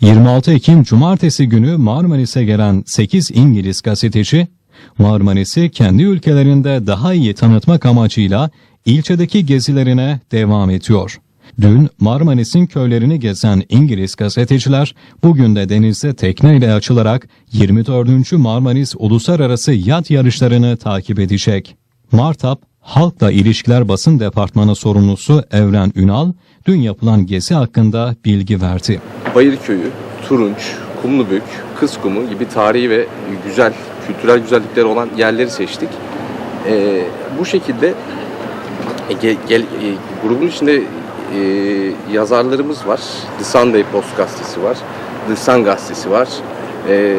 26 Ekim Cumartesi günü Marmaris'e gelen 8 İngiliz gazeteci, Marmaris'i kendi ülkelerinde daha iyi tanıtmak amacıyla ilçedeki gezilerine devam ediyor. Dün Marmaris'in köylerini gezen İngiliz gazeteciler bugün de denizde tekneyle açılarak 24. Marmaris Uluslararası Yat Yarışlarını takip edecek. Martap, Halkla İlişkiler Basın Departmanı sorumlusu Evren Ünal, dün yapılan gezi hakkında bilgi verdi. Bayırköy'ü, Turunç, Kumlubük, Kızkumu gibi tarihi ve güzel, kültürel güzellikleri olan yerleri seçtik. Ee, bu şekilde e, gel, gel- e, grubun içinde e, yazarlarımız var. The Sunday Post gazetesi var. The Sun gazetesi var. E,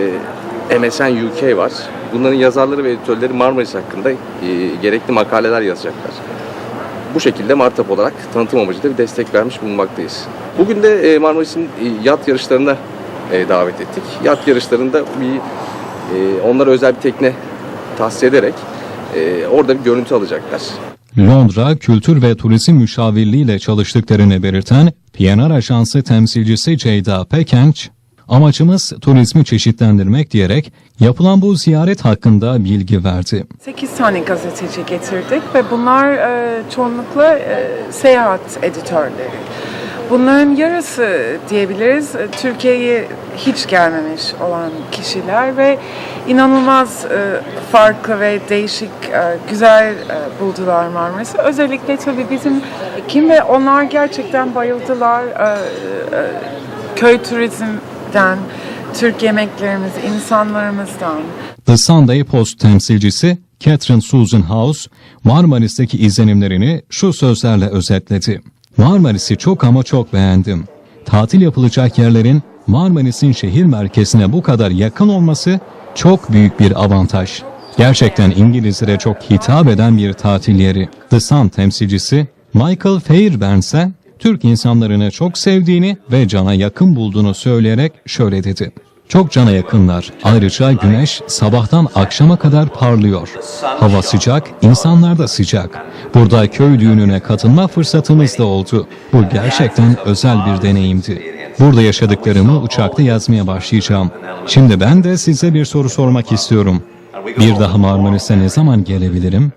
MSN UK var. Bunların yazarları ve editörleri Marmaris hakkında e, gerekli makaleler yazacaklar. Bu şekilde Martap olarak tanıtım amacıyla bir destek vermiş bulunmaktayız. Bugün de e, Marmaris'in e, yat yarışlarına davet ettik. Yat yarışlarında bir onlara özel bir tekne tahsis ederek orada bir görüntü alacaklar. Londra Kültür ve Turizm Müşavirliği ile çalıştıklarını belirten PNR Ajansı temsilcisi Ceyda Pekenç, amacımız turizmi çeşitlendirmek diyerek yapılan bu ziyaret hakkında bilgi verdi. 8 tane gazeteci getirdik ve bunlar e, çoğunlukla e, seyahat editörleri. Bunların yarısı diyebiliriz e, Türkiye'ye hiç gelmemiş olan kişiler ve inanılmaz e, farklı ve değişik, e, güzel buldular Marmaris'i. Özellikle tabii bizim Kim ve onlar gerçekten bayıldılar. E, e, turizmden, Türk yemeklerimiz, insanlarımızdan. The Sunday Post temsilcisi Catherine Susan House, Marmaris'teki izlenimlerini şu sözlerle özetledi. Marmaris'i çok ama çok beğendim. Tatil yapılacak yerlerin Marmaris'in şehir merkezine bu kadar yakın olması çok büyük bir avantaj. Gerçekten İngilizlere çok hitap eden bir tatil yeri. The Sun temsilcisi Michael Fairbairn ise Türk insanlarını çok sevdiğini ve cana yakın bulduğunu söyleyerek şöyle dedi. Çok cana yakınlar. Ayrıca güneş sabahtan akşama kadar parlıyor. Hava sıcak, insanlar da sıcak. Burada köy düğününe katılma fırsatımız da oldu. Bu gerçekten özel bir deneyimdi. Burada yaşadıklarımı uçakta yazmaya başlayacağım. Şimdi ben de size bir soru sormak istiyorum. Bir daha Marmaris'e ne zaman gelebilirim?